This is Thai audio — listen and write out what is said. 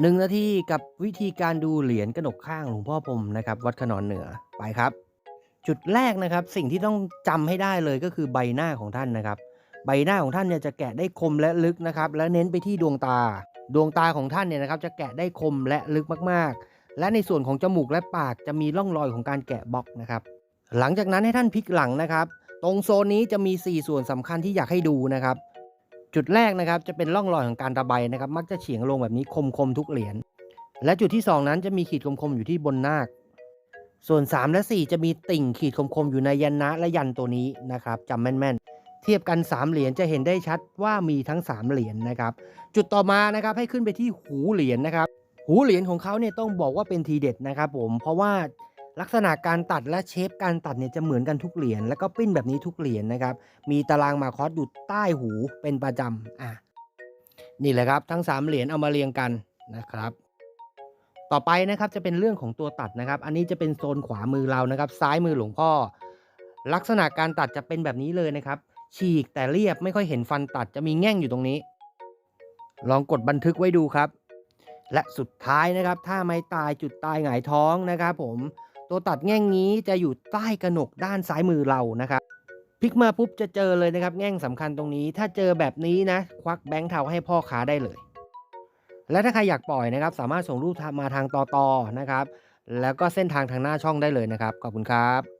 หนึ่งนาทีกับวิธีการดูเหรียญกระหนกข้างหลวงพ่อพรมนะครับ วัดขนอนเหนือไปครับ จุดแรกนะครับ สิ่งที่ต้องจำให้ได้เลยก็คือใบหน้าของท่านนะครับ ใบหน้าของท่านเนี่ยจะแกะได้คมและลึกนะครับ และเน้นไปที่ดวงตา ดวงตาของท่านเนี่ยนะครับ จะแกะได้คมและลึกมากๆ และในส่วนของจมูกและปากจะมีร่องรอยของการแกะบล็อกนะครับ หลังจากนั้นให้ท่านพลิกหลังนะครับ ตรงโซนนี้จะมี 4 ส่วนสำคัญที่อยากให้ดูนะครับ จุดแรกนะครับจะเป็นร่องรอยของการระบนะครับ มักจะเฉียงลงแบบนี้คมคมๆทุกเหรียญ และจุดที่ 2 นั้นจะมีขีดคมๆอยู่ที่บนนาค ส่วน 3 และ 4 จะมีติ่งขีดคมๆอยู่ในยันนะและยันตัวนี้นะครับจำแม่นๆ เทียบกัน 3 เหรียญจะเห็นได้ชัดว่ามีทั้ง 3 เหรียญนะครับ จุดต่อมานะครับให้ขึ้นไปที่หูเหรียญนะครับ หูเหรียญของเขาเนี่ยต้องบอกว่าเป็นทีเด็ดนะครับผมเพราะว่า ลักษณะการตัดและเชฟการตัดเนี่ยจะเหมือนกันทุกเหรียญแล้วก็ปิ้นแบบนี้ทุกเหรียญนะครับ มีตารางมาคอสอยู่ใต้หูเป็นประจำอะนี่แหละครับทั้ง 3 เหรียญเอามาเรียงกันนะครับ ต่อไปนะครับจะเป็นเรื่องของตัวตัดนะครับ อันนี้จะเป็นโซนขวามือเรานะครับ ซ้ายมือหลวงพ่อ ลักษณะการตัดจะเป็นแบบนี้เลยนะครับ ฉีกแต่เรียบไม่ค่อยเห็นฟันตัดจะมีแง่งอยู่ตรงนี้ ลองกดบันทึกไว้ดูครับ และสุดท้ายนะครับ ถ้าไม่ตายจุดตายหงายท้องนะครับ ผม ตัวตัดแง่งนี้จะอยู่ใต้กระหนกด้านซ้ายมือเรานะครับพลิกมาปุ๊บจะเจอเลยนะครับ แง่งสำคัญตรงนี้ ถ้าเจอแบบนี้นะ ควักแบงค์เทาให้พ่อค้าได้เลย และถ้าใครอยากปล่อยนะครับ สามารถส่งรูปมาทางต่อๆนะครับ แล้วก็เส้นทางทางหน้าช่องได้เลยนะครับ ขอบคุณครับ